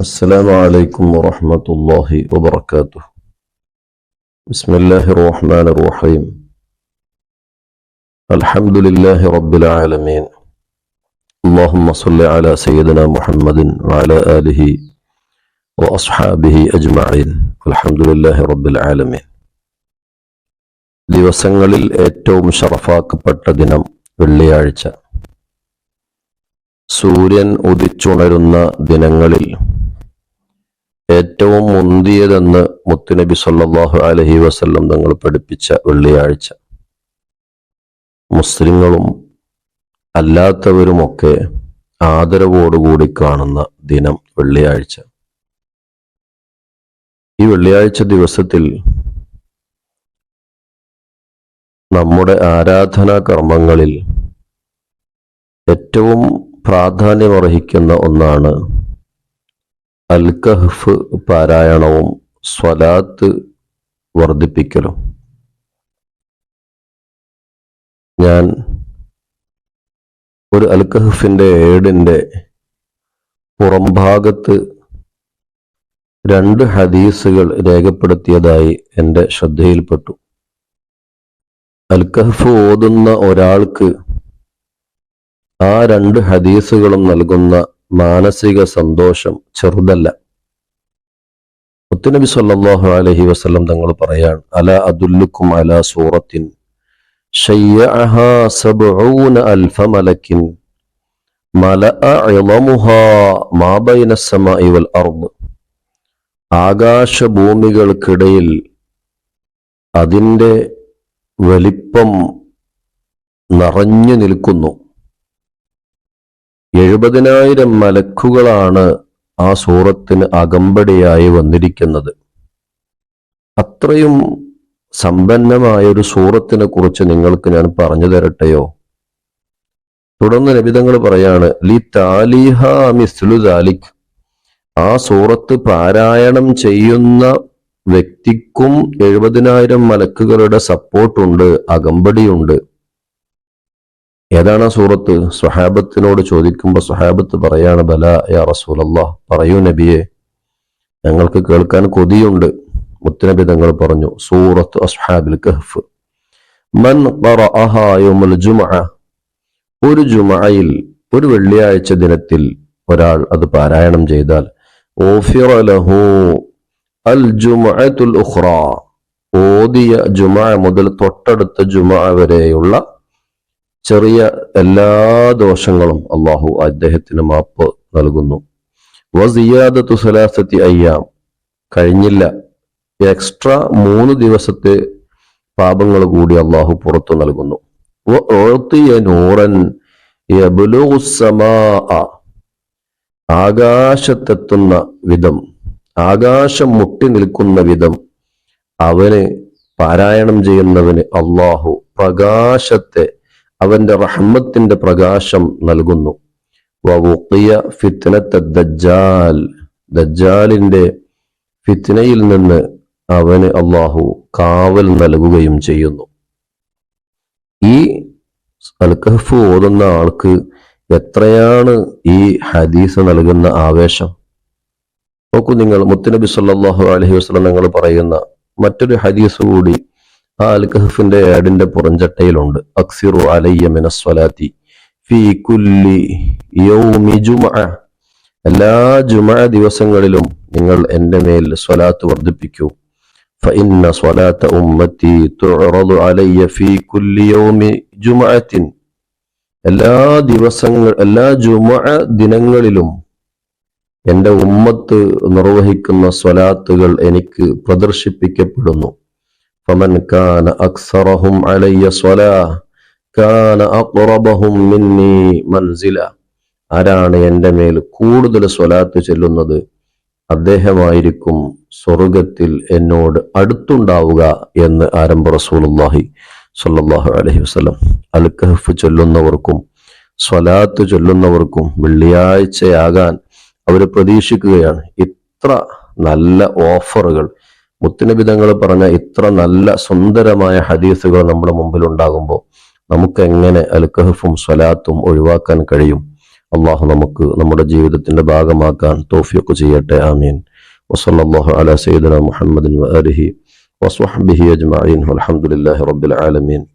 السلام عليكم ورحمة الله وبركاته بسم الله الرحمن الرحيم الحمد لله رب العالمين اللهم صل على سيدنا محمد وعلى آله وأصحابه أجمعين الحمد لله رب العالمين ദിവസങ്ങളിൽ ഏറ്റവും ഷറഫാക്കപ്പെട്ട ദിനം വെള്ളിയാഴ്ച സൂര്യൻ ഉദിച്ചുണരുന്ന ദിനങ്ങളിൽ ഏറ്റവും മുന്തിയതെന്ന് മുത്തുനബി സല്ലാഹു അലഹി വസ്ല്ലം തങ്ങൾ പഠിപ്പിച്ച വെള്ളിയാഴ്ച. മുസ്ലിങ്ങളും അല്ലാത്തവരുമൊക്കെ ആദരവോടുകൂടി കാണുന്ന ദിനം വെള്ളിയാഴ്ച. ഈ വെള്ളിയാഴ്ച ദിവസത്തിൽ നമ്മുടെ ആരാധനാ കർമ്മങ്ങളിൽ ഏറ്റവും പ്രാധാന്യമർഹിക്കുന്ന ഒന്നാണ് അൽ കഹ്ഫ് പാരായണവും സ്വലാത്ത് വർദ്ധിപ്പിക്കലും. ഞാൻ ഒരു അൽ കഹ്ഫിന്റെ ഏടിന്റെ പുറംഭാഗത്ത് രണ്ട് ഹദീസുകൾ രേഖപ്പെടുത്തിയതായി എന്റെ ശ്രദ്ധയിൽപ്പെട്ടു. അൽ കഹ്ഫ് ഓതുന്ന ഒരാൾക്ക് ആ രണ്ട് ഹദീസുകളും നൽകുന്ന മാനസിക സന്തോഷം ചെറുതല്ല. മുത്തുനബി സല്ലാഹു അലഹി വസ്ലം തങ്ങൾ പറയാണ് അല അതുല്ലുക്കും അല സൂറത്തിൻ മലക്കിൻ ആകാശഭൂമികൾക്കിടയിൽ അതിന്റെ വലിപ്പം നിറഞ്ഞു നിൽക്കുന്നു. എഴുപതിനായിരം മലക്കുകളാണ് ആ സൂറത്തിന് അകമ്പടിയായി വന്നിരിക്കുന്നത്. അത്രയും സമ്പന്നമായ ഒരു സൂറത്തിനെ കുറിച്ച് നിങ്ങൾക്ക് ഞാൻ പറഞ്ഞു തരട്ടെയോ? തുടർന്ന് നബിതങ്ങൾ പറയാണ് ലി താലിഹ മിസ്ലു താലിഖ് ആ സൂറത്ത് പാരായണം ചെയ്യുന്ന വ്യക്തിക്കും എഴുപതിനായിരം മലക്കുകളുടെ സപ്പോർട്ടുണ്ട് അകമ്പടിയുണ്ട്. ഏതാണ് ആ സൂറത്ത്? സ്വഹാബത്തിനോട് ചോദിക്കുമ്പോൾ സ്വഹാബത്ത് പറയാണ് ബല യാ റസൂലല്ലാ പറയൂ നബിയെ. ഞങ്ങൾക്ക് കേൾക്കാൻ കൊതിയുണ്ട്. മുത്തനബി തങ്ങൾ പറഞ്ഞു സൂറത്ത് അസ്ഹാബിൽ കഹ്ഫ്. മൻ ഒരു ജുമായിൽ ഒരു വെള്ളിയാഴ്ച ദിനത്തിൽ ഒരാൾ അത് പാരായണം ചെയ്താൽ ഓദിയ ജുമഅ മുതൽ തൊട്ടടുത്ത ജുമ വരെയുള്ള ചെറിയ എല്ലാ ദോഷങ്ങളും അള്ളാഹു അദ്ദേഹത്തിന് മാപ്പ് നൽകുന്നു. വസിയാദത്തു സലാസത്തി അയ്യാം. കഴിഞ്ഞില്ല. എക്സ്ട്രാ മൂന്ന് ദിവസത്തെ പാപങ്ങൾ കൂടി അള്ളാഹു പുറത്തു നൽകുന്നു. നൂറൻ ആകാശത്തെത്തുന്ന വിധം ആകാശം മുട്ടി നിൽക്കുന്ന വിധം അവന് പാരായണം ചെയ്യുന്നവന് അള്ളാഹു പ്രകാശത്തെ അവന്റെ റഹ്മത്തിന്റെ പ്രകാശം നൽകുന്നു. വവുഖിയ ഫിത്നത്തെ ദജ്ജാലിന്റെ ഫിത്നയിൽ നിന്ന് അവന് അള്ളാഹു കാവൽ നൽകുകയും ചെയ്യുന്നു. ഈ അൽക്കഹഫ് ഓതുന്ന ആൾക്ക് എത്രയാണ് ഈ ഹദീസ് നൽകുന്ന ആവേശം? നോക്കൂ നിങ്ങൾ മുത്തുനബി സല്ലാഹു അലഹി വസ്ലം നിങ്ങൾ പറയുന്ന മറ്റൊരു ഹദീസ് കൂടി ആ അൽ കഹഫിന്റെ ഏടിന്റെ പുറഞ്ചട്ടയിലുണ്ട് അക്സിറു അലയ്യ മിനസ്വലാത്തി ഫി കുല്ലി യൗമി ജുമഅ എല്ലാ ജുമഅ ദിവസങ്ങളിലും നിങ്ങൾ എൻ്റെ മേൽ സ്വലാത്ത് വർദ്ധിപ്പിക്കൂ فإن صلاة أمتي تعرض علي في كل يوم جمعة എല്ലാ ദിവസങ്ങൾ എല്ലാ ജുമഅ ദിനങ്ങളിലും എൻ്റെ ഉമ്മത്ത് നിർവഹിക്കുന്ന സ്വലാത്തുകൾ എനിക്ക് പ്രദർശിപ്പിക്കപ്പെടുന്നു فمن كان أكثرهم علي صلاة كان أقربهم مني منزلا ആരാണ് എൻ്റെ മേൽ കൂടുതൽ സ്വലാത്ത് ചെല്ലുന്നത് അദ്ദേഹമായിരിക്കും സ്വർഗത്തിൽ എന്നോട് അടുത്തുണ്ടാവുക എന്ന് ആരംഭ റസൂലുള്ളാഹി സ്വല്ലല്ലാഹു അലൈഹി വസല്ലം അൽ കഹഫ് ചൊല്ലുന്നവർക്കും സ്വലാത്ത് ചൊല്ലുന്നവർക്കും വെള്ളിയാഴ്ചയാകാൻ അവർ പ്രതീക്ഷിക്കുകയാണ് ഇത്ര നല്ല ഓഫറുകൾ മുത്തുനബി തങ്ങൾ പറഞ്ഞ ഇത്ര നല്ല സുന്ദരമായ ഹദീസുകൾ നമ്മുടെ മുമ്പിൽ ഉണ്ടാകുമ്പോൾ നമുക്ക് എങ്ങനെ അൽക്കഹഫും സ്വലാത്തും ഒഴിവാക്കാൻ കഴിയും? അള്ളാഹു നമുക്ക് നമ്മുടെ ജീവിതത്തിന്റെ ഭാഗമാക്കാൻ തോഫിയൊക്കെ ചെയ്യട്ടെ. ആമീൻ. വസല്ലല്ലാഹു അല സൈദ മുഹമ്മദിൻ വആലിഹി വസ്വഹ്ബിഹി വൽഹംദുലില്ലാഹി റബ്ബിൽ ആലമീൻ.